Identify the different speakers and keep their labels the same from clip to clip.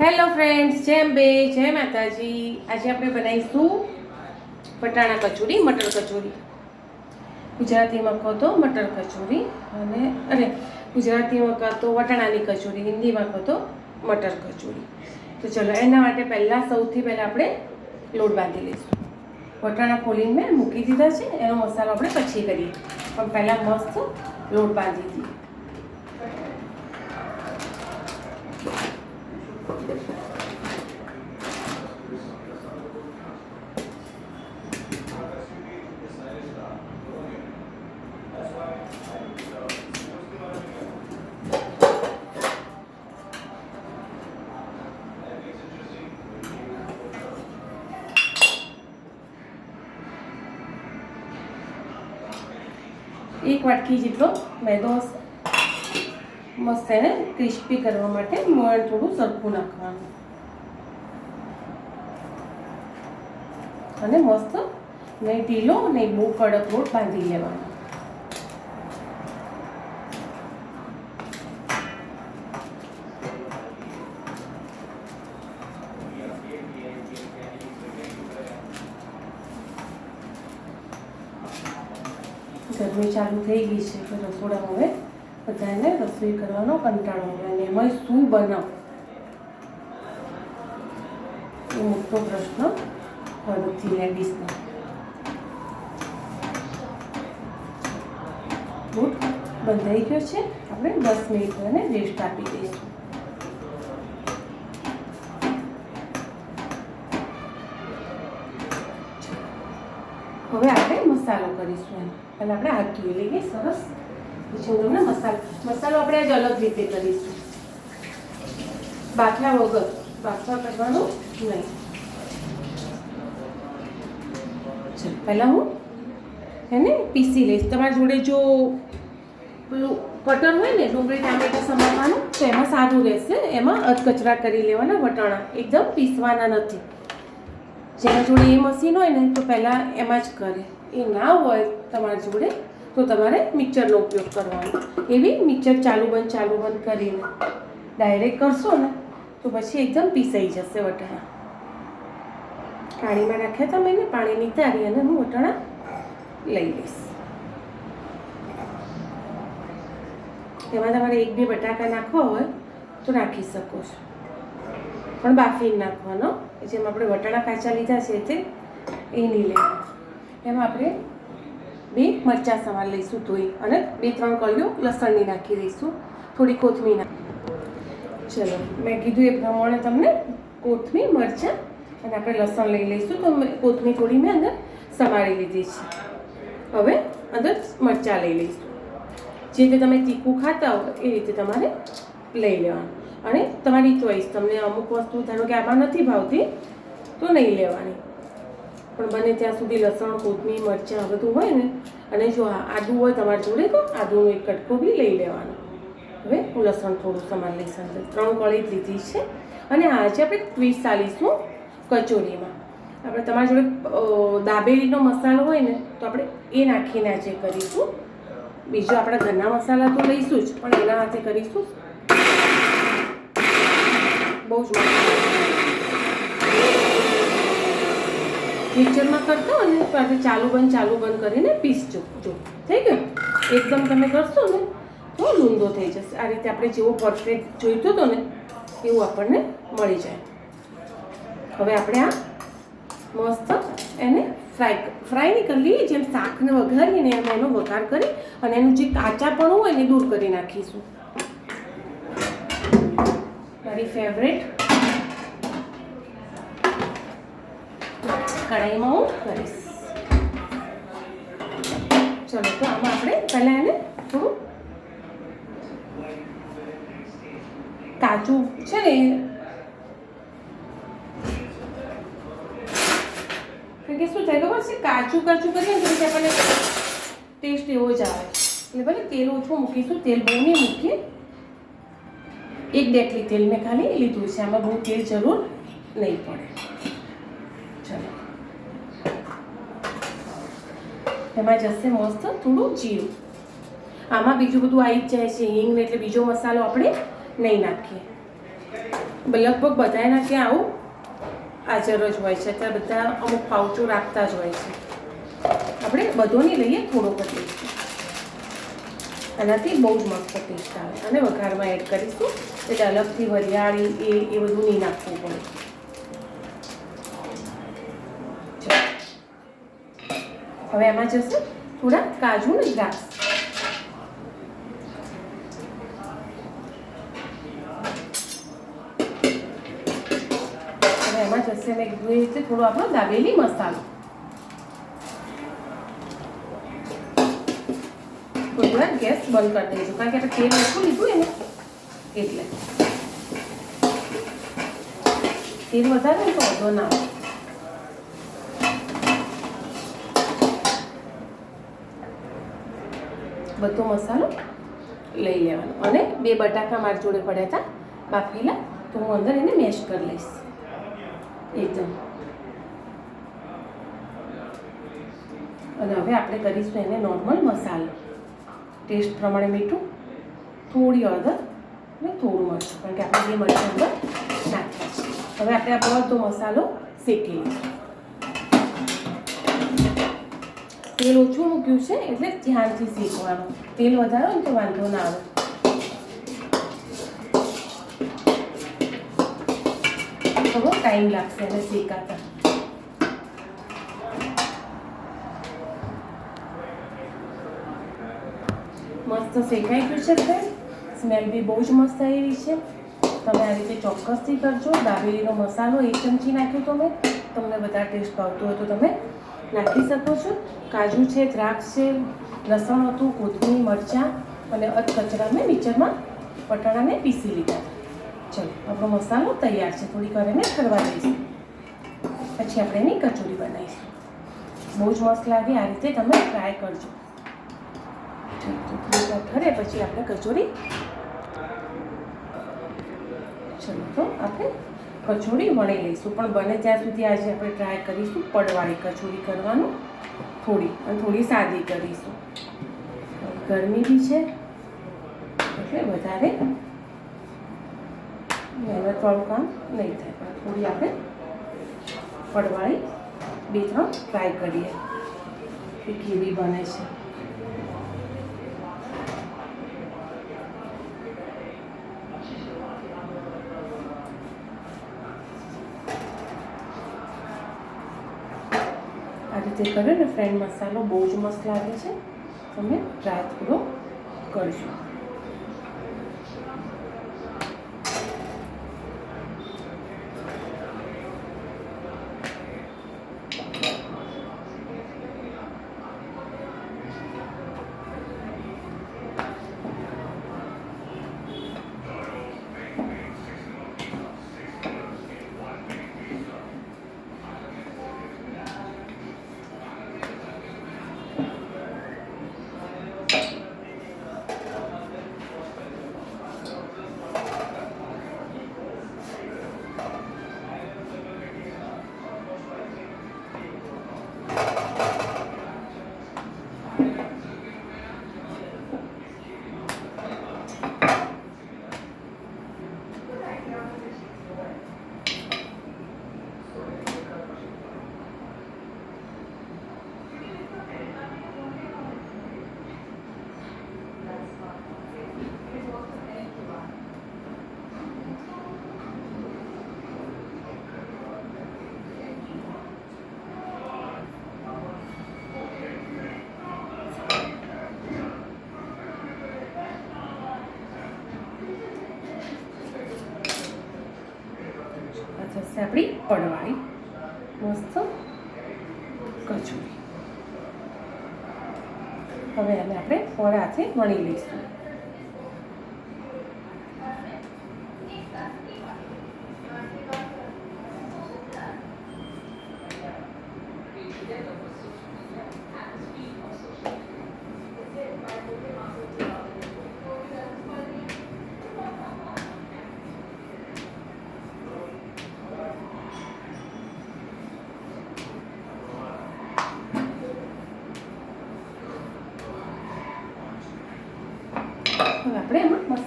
Speaker 1: Hello friends જેમ બે જય માતાજી. આજે આપણે બનાવીશું વટાણા કચોરી, મટર કચોરી. ગુજરાતીમાં કહો તો મટર કચોરી અને, અરે, ગુજરાતીમાં કહો તો વટાણાની કચોરી, હિન્દીમાં કહો તો મટર કચોરી. તો ચલો, એના માટે પહેલાં સૌથી પહેલાં આપણે લોટ બાંધી લઈશું. વટાણા ખોલીને મેં મૂકી દીધા છે, એનો મસાલો આપણે પછી કરીએ. પણ પહેલાં મસ્ત લોટ બાંધી દઈએ. એક વાટકી જેટલો મેદો હશે મસ્ત એને ક્રિસ્પી કરવા માટે મોણ થોડું સરખું નાખવાનું. અને મસ્ત નહીં ઢીલો નહીં બહુ કડક રોટ બાંધી લેવાનો. ગરમી ચાલુ થઈ ગઈ છે, તો રસોડામાં હવે બધાને રસોઈ કરવાનો કંટાળો આવે અને એમાં શું બનાવ? એ મોટો પ્રશ્ન ફરીથી લેડીઝનો લોટ બંધાઈ ગયો છે. આપણે દસ મિનિટ એને રેસ્ટ આપી દઈશું. હવે આપણે મસાલો કરીશું એમ. પહેલાં આપણે હાથ ધોઈ લઈએ, સરસ. પછી હું તમને મસાલો. મસાલો આપણે આજ અલગ રીતે કરીશું. બાફ્યા વગર. બાફવા કરવાનું નહીં. પહેલાં હું એને પીસી લઈશ. તમારી જોડે જો પેલું કટર હોય ને, ડુંગળી, ટામેટા સમારવાનું, તો એમાં સારું રહેશે. એમાં અધકચરા કરી લેવાના વટાણા. એકદમ પીસવાના નથી. જેના જોડે એ મશીન હોય ને, તો પહેલાં એમાં જ કરે. એ ના હોય, તમારી જોડે તો તમારે મિક્સરનો ઉપયોગ કરવાનો. એવી મિક્સર ચાલુ બંધ ચાલુ બંધ કરીને ડાયરેક્ટ કરશો ને, તો પછી એકદમ પીસાઈ જશે વટાણા. પાણીમાં નાખ્યા તમે ને પાણી નીતારી અને હું વટાણા લઈ લઈશ. તેમાં તમારે એક, બે બટાકા નાખવા હોય તો નાખી શકો છો. પણ બાફીને નાખવાનો, જેમ આપણે વટાણા કાચા લીધા છે તે એ નહીં લેવાનું એમાં આપણે બે મરચાં સવાર લઈશું ધોઈ અને બે ત્રણ કળીઓ લસણની નાખી દઈશું. થોડી કોથમીર નાખી. ચલો, મેં કીધું એ પ્રમાણે તમને કોથમીર, મરચાં અને આપણે લસણ લઈ લઈશું. તો કોથમીર થોડી મેં અંદર સમારી લીધી છે. હવે અંદર મરચાં લઈ લઈશું. જે રીતે તમે તીખું ખાતા હો એ રીતે તમારે લઈ લેવાનું. અને તમારી ચોઈસ, તમને અમુક વસ્તુ ધારો કે આમાં નથી ભાવતી, તો નહીં લેવાની. પણ બને ત્યાં સુધી લસણ, કોથમીર, મરચાં બધું હોય ને, અને જો આદું હોય તમારી જોડે, તો આદુનો એક કટકો બી લઈ લેવાનો. હવે હું લસણ થોડું સમાન લઈશ અંદર. ત્રણ કળી લીધી છે. અને આજે આપણે ટ્વીસ ચાલીસું કચોરીમાં. આપણે તમારી જોડે દાબેલીનો મસાલો હોય ને, તો આપણે એ નાખીને આજે કરીશું. બીજો આપણા ઘરના મસાલા તો લઈશું જ, પણ એના હાથે કરીશું. બહુ જ મિક્સરમાં કરતા હોય ને તો ચાલુ બંધ ચાલુ બંધ કરીને પીસજો ચૂકજો થઈ ગયું? એકદમ તમે કરશો ને, તો લૂંદો થઈ જશે. આ રીતે આપણે જેવો પરફેક્ટ જોઈતો હતો ને, એવું આપણને મળી જાય. હવે આપણે આ મસ્ત એને ફ્રાય ફ્રાય નહીં કરી લઈએ, જેમ શાકને વઘારીને એમ એનો વઘાર કરી અને એનું જે કાચાપણું હોય એને દૂર કરી નાખીશું. મારી ફેવરેટ કઢાઈમાં હું કરીશ. ચલો, તો આમાં આપણે પહેલાં એને થોડું કાચું છે ને કે શું થાય ખબર છે? કાચું કાચું કરીએ ને તો આપણને ટેસ્ટ એવો જ આવે. એટલે ભલે તેલ ઓછું મૂકીશું, તેલ બહુ નહીં મૂકીએ. એક ડેટલી તેલ મેં ખાલી લીધું છે. આમાં બહુ તેલ જરૂર નહીં પડે. ચલો. એમાં જશે મસ્ત થોડું જીરું. આમાં બીજું બધું આવી જ જાય છે, હિંગ એટલે બીજો મસાલો આપણે નહીં નાખીએ. લગભગ બધાના ત્યાં આવું હાજર જ હોય છે, અત્યારે બધા અમુક પાઉચો રાખતા જ હોય છે. આપણે બધો નહીં લઈએ થોડોક જ આનાથી બહુ જ મસ્ત ટેસ્ટ આવે. અને વઘારમાં એડ કરીશું, એટલે અલગથી વરિયાળી એ એ બધું નહીં નાખવું પડે ચાલો. હવે એમાં જશે થોડા કાજુ ને દ્રાક્ષ. હવે એમાં જશે મેં કીધું એ રીતે થોડો આપણો દાબેલી મસાલો. થોડા ગેસ બંધ કરી દઈશું કારણ કે આપણે તેલ ઓછું લીધું એને. એટલે. તેલ વધારે ને તો વધો ના બધો મસાલો લઈ લેવાનો. અને બે બટાકા મારી જોડે પડ્યા હતા બાફેલા, તો હું અંદર એને મેશ કરી લઈશ. એકદમ. અને હવે આપણે કરીશું એને નોર્મલ મસાલો. ટેસ્ટ પ્રમાણે મીઠું, થોડી હળદર અને થોડું મરચું, કારણ કે આપણે બે મરચું અંદર નાખ્યા છે. હવે આપણે આ બધો મસાલો શેકી લઈશું. તેલ ઓછું મૂક્યું છે એટલે ધ્યાનથી શેકવાનું. તેલ વધારો ને તો વાંધો ના આવે. થોડો ટાઈમ લાગશે એને શેકાતા. મસ્ત શેકાઈ ગયું છે સ્મેલ બી બહુ જ મસ્ત આવી રહી છે. તમે આ રીતે ચોક્કસથી કરજો. દાબેલીનો મસાલો એક ચમચી નાખ્યો તમે તમને બધા ટેસ્ટ ભાવતો હોય તો તમે નાખી શકો છો. કાજુ છે, દ્રાક્ષ છે, લસણ હતું કોથમીર મરચાં અને અધકચરા મેં મિક્સરમાં પટાણાને પીસી લીધા. ચલો, આપણો મસાલો તૈયાર છે. થોડીક વાર એને ઠરવા દઈશું. પછી આપણે એની કચોરી બનાવીશું. બહુ જ મસ્ત લાગે. આ રીતે તમે ટ્રાય કરજો. ઠરે, પછી આપણે કચોરી. ચલો, તો આપણે કચોરી વણી લઈશું. પણ બને ત્યાં સુધી આજે આપણે ટ્રાય કરીશું પડવાળી કચોરી કરવાનું. થોડી, અને થોડી સાદી કરીશું. ગરમી બી છે. એટલે વધારે મહેનતવાળું કામ નહીં થાય. પણ થોડી આપણે પડવાળી બે ત્રણ ટ્રાય કરીએ. કે કેવી બને છે. આ કરે ને ફ્રેન્ડ મસાલો બહુ જ મસ્ત લાગે છે તમે ટ્રાય પૂરો કરજો આ થશે આપણી પડવાળી મસ્ત કચોરી. હવે એને આપણે ફળ વણી લઈશું.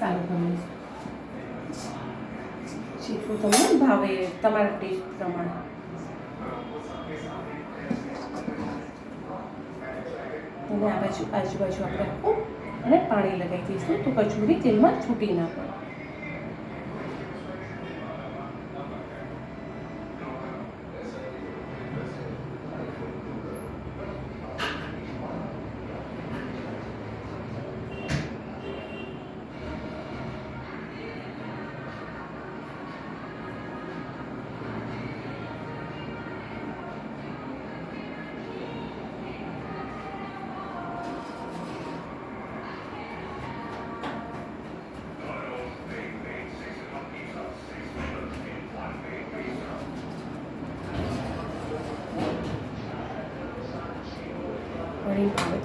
Speaker 1: એમાં ગમે છે. જેટલું તમને ભાવે તમારા ટેસ્ટ પ્રમાણે. અને આ બાજુ આજુબાજુ આપણે આખું અને પાણી લગાવી દઈશું તો કચુરી તેલમાં છૂટી ના પડે.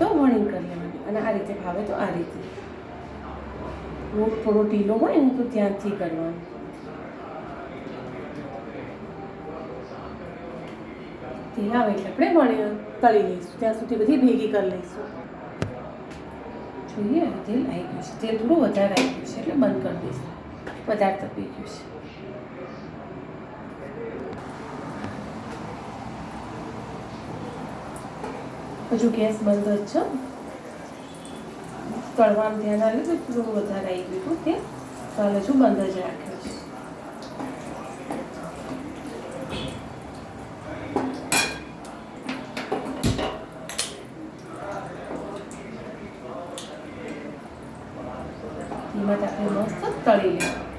Speaker 1: તો વણી કરી લેવાની. અને આ રીતે ભાવે તો આ રીતે. લોટ થોડો ઢીલો હોય ને તો ત્યાંથી કરવાનું. તેલ આવે એટલે આપણે વણી તળી લઈશું. ત્યાં સુધી બધી ભેગી કરી લઈશું. જોઈએ તેલ આવી ગયું છે. તેલ થોડું વધારે આવી ગયું છે એટલે બંધ કરી દઈશું. વધારે તપી ગયું છે. હજુ ગેસ બંધ જ છે. તળવાનું ધ્યાન આવ્યું તો થોડું વધારે આવી ગયું હતું તે તો હાલ હજુ બંધ જ રાખ્યો છે. એમાં આપણે મસ્ત તળી લેવું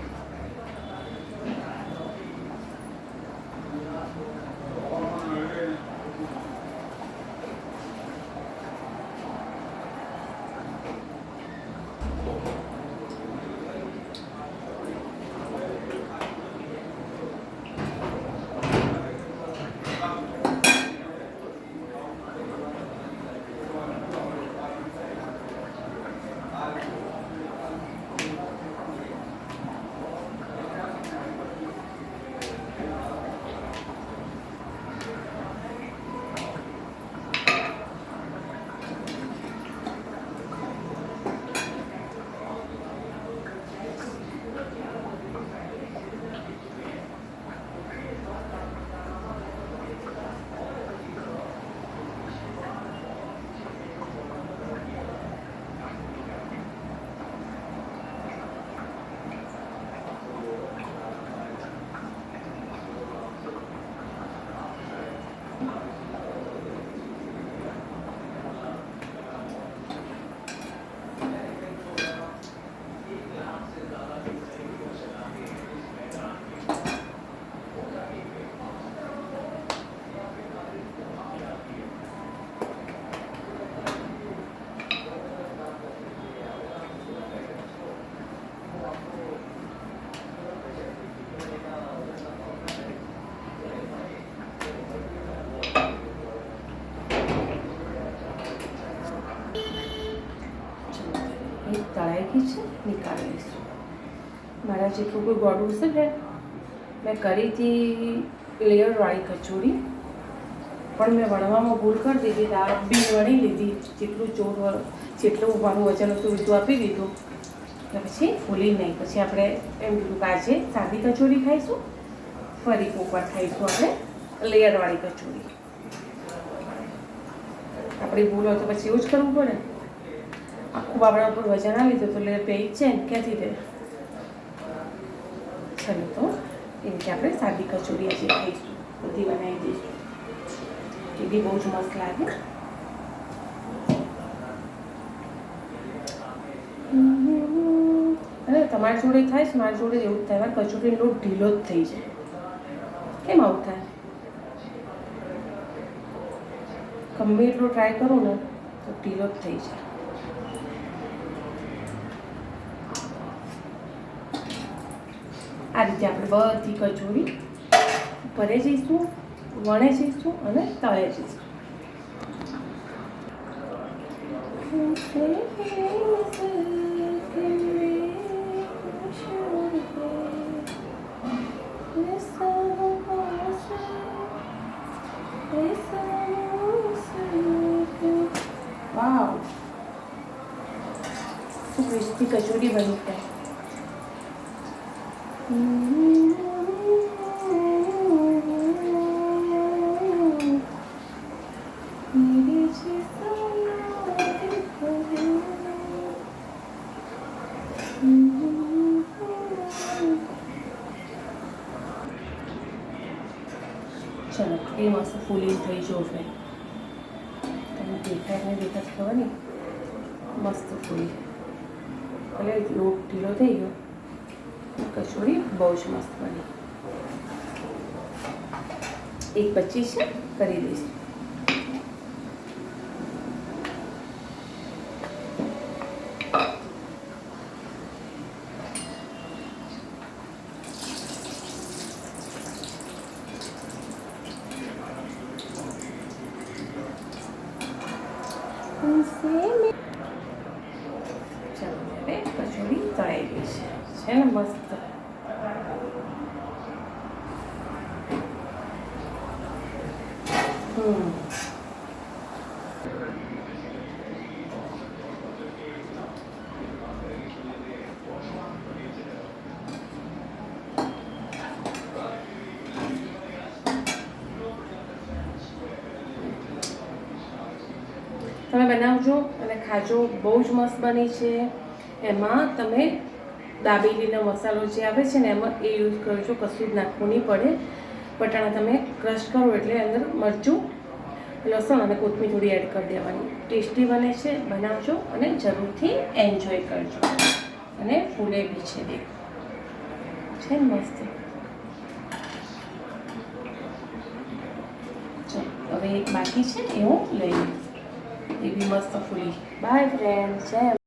Speaker 1: તળાઈ છે? નીકાળી લઈશું. મારા જેટલું કોઈ ગોળું છે ને, મેં કરી હતી લેયરવાળી કચોરી, પણ મેં વણવામાં ભૂલ કરી દીધી, દાળ બી વણી લીધી, જેટલું ચોર જેટલું મારું વજન હતું બધું આપી દીધું. એટલે પછી ફૂલી નહીં. પછી આપણે એમ કીધું કે આજે સાદી કચોરી ખાઈશું, ફરી કોકવાર ખાઈશું આપણે લેયરવાળી કચોરી. આપણી ભૂલ હોય તો પછી એવું જ કરવું પડે. આખું બાબડા ઉપર વજન આવી તો એટલે પેજ છે ને, ક્યાંથી દે? ચલો તો એ રીતે આપણે સાદી કચોરી આજે ખાઈશું. બધી બનાવી દઈશું. એ બી બહુ જ મસ્ત લાગે. અને તમારી જોડે થાય છે, મારી જોડે એવું જ થાય, મારે કચોરી લોટ ઢીલો જ થઈ જાય. કેમ આવું થાય? ગમે એટલો ટ્રાય કરું ને, તો ઢીલો જ થઈ જાય. આ રીતે આપણે બધી કચોરી ભરે જઈશું વણે જઈશું અને તળે જઈશું વાવ શું ક્રિસ્પી મસ્તી કચોરી બની જાય મસ્ત થઈ જવું જોશે તમે દેખાય ને દેખાય તો ખબર ને મસ્ત ફૂલી. ભલે લોટ ઢીલો થઈ ગયો. કચોરી બહુ જ મસ્ત બની. એક પચીસ છે, કરી દઈશ. કચોરી ગઈ છે છે ને મસ્ત હમ તમે બનાવજો અને ખાજો બહુ જ મસ્ત બની છે. એમાં તમે દાબેલીનો મસાલો જે આવે છે ને, એમાં એ યુઝ કરજો કશું જ નાખવું નહીં પડે. બટાણા તમે ક્રશ કરો એટલે અંદર મરચું, લસણ અને કોથમીર થોડી એડ કરી દેવાની. ટેસ્ટી બને છે, બનાવજો અને જરૂરથી એન્જોય કરજો. અને ફૂલે બી છે દેખ છે મસ્ત? ચાલો, હવે એક બાકી છે એ હું લઈ લઈશ. એ બી મસ્ત ફૂલી બાય ફ્રેન્ડ જય